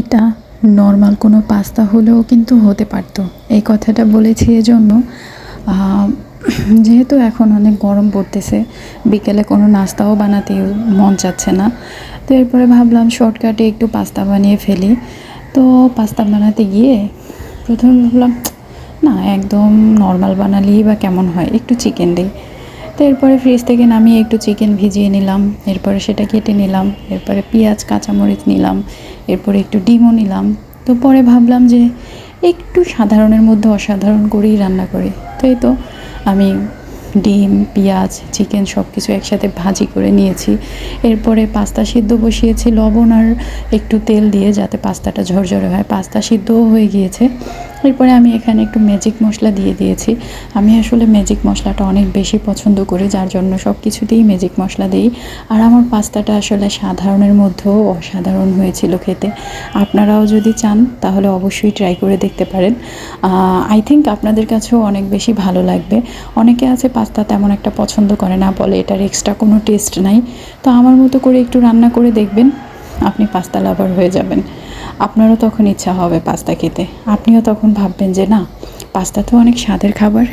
এটা নর্মাল কোনো পাস্তা হলেও কিন্তু হতে পারতো। এই কথাটা বলেছি এজন্য যেহেতু এখন অনেক গরম পড়তেছে, বিকেলে কোনো নাস্তাও বানাতে মন চাচ্ছে না। তো এরপরে ভাবলাম শর্টকাটে একটু পাস্তা বানিয়ে ফেলি। তো পাস্তা বানাতে গিয়ে প্রথমে ভাবলাম, না একদম নর্মাল বানালেই বা কেমন হয়, একটু চিকেন দিই। তো এরপরে ফ্রিজ থেকে নামিয়ে একটু চিকেন ভিজিয়ে নিলাম, এরপরে সেটা কেটে নিলাম, এরপরে পেঁয়াজ, কাঁচামরিচ নিলাম, এরপরে একটু ডিমও নিলাম। তো পরে ভাবলাম যে একটু সাধারণের মধ্যে অসাধারণ করেই রান্না করি। তো এই তো আমি ডিম, পেঁয়াজ চিকেন সব কিছু একসাথে ভাজি করে নিয়েছি। এরপরে পাস্তা সিদ্ধ বসিয়েছি, লবণ আর একটু তেল দিয়ে যাতে পাস্তাটা ঝরঝরে হয়। পাস্তা সিদ্ধও হয়ে গিয়েছে। এরপরে আমি এখানে একটু ম্যাজিক মশলা দিয়ে দিয়েছি। আমি আসলে ম্যাজিক মশলাটা অনেক বেশি পছন্দ করি, যার জন্য সব কিছুতেই ম্যাজিক মশলা দিই। আর আমার পাস্তাটা আসলে সাধারণের মধ্যেও অসাধারণ হয়েছিল খেতে। আপনারাও যদি চান, তাহলে অবশ্যই ট্রাই করে দেখতে পারেন। আই থিঙ্ক আপনাদের কাছেও অনেক বেশি ভালো লাগবে। অনেকে আছে পাস্তা তেমন একটা পছন্দ করে না, বলে এটার এক্সট্রা কোনো টেস্ট নাই। তো আমার মতো করে একটু রান্না করে দেখবেন, আপনি পাস্তা লাভার হয়ে যাবেন। আপনারও তখন ইচ্ছা হবে পাস্তা খেতে। আপনিও তখন ভাববেন যে না, পাস্তা তো অনেক স্বাদের খাবার।